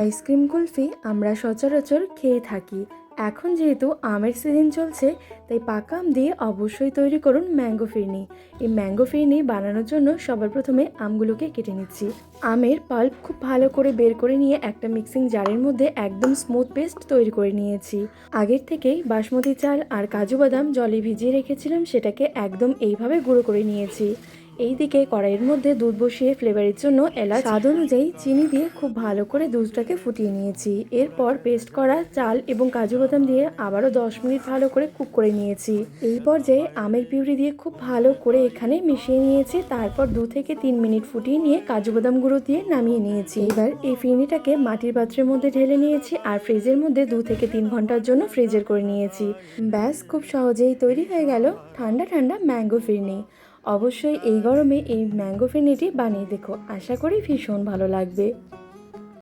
Ice cream kulfi আমরা সচরাচর খেয়ে থাকি। এখন যেহেতু আমের সিজন চলছে, তাই পাকা আম দিয়ে অবশ্যই তৈরি করুন ম্যাঙ্গো ফিরনি। এই ম্যাঙ্গো ফিরনি বানানোর জন্য সবার প্রথমে আমগুলোকে কেটে নিচ্ছি। আমের পাল্প খুব ভালো করে বের করে নিয়ে একটা মিক্সিং জারের মধ্যে একদম স্মুথ পেস্ট তৈরি করে নিয়েছি। আগের থেকেই বাসমতি চাল আর কাজু বাদাম জলে ভিজিয়ে রেখেছিলাম, সেটাকে একদম এইভাবে গুঁড়ো করে নিয়েছি। এইদিকে কড়াইয়ের মধ্যে দুধ বসিয়ে ফ্লেভারের জন্য এলাচ, স্বাদ অনুযায়ী চিনি দিয়ে খুব ভালো করে দুধটাকে ফুটিয়ে নিয়েছি। এরপর পেস্ট করা চাল এবং কাজু বাদাম দিয়ে আবারও দশ মিনিট ভালো করে কুক করে নিয়েছি। এই পর্যায়ে আমের পিউরি দিয়ে খুব ভালো করে এখানে মিশিয়ে নিয়েছি। তারপর দু থেকে তিন মিনিট ফুটিয়ে নিয়ে কাজু বাদাম গুঁড়ো দিয়ে নামিয়ে নিয়েছি। এবার এই ফিরনিটাকে মাটির পাত্রের মধ্যে ঢেলে নিয়েছি আর ফ্রিজের মধ্যে দু থেকে তিন ঘণ্টার জন্য ফ্রিজের করে নিয়েছি। ব্যাস, খুব সহজেই তৈরি হয়ে গেল ঠান্ডা ঠান্ডা ম্যাঙ্গো ফিরনি। অবশ্যই এই গরমে এই ম্যাঙ্গো ফেনিটি বানিয়ে দেখো। আশা করি ভীষণ ভালো লাগবে।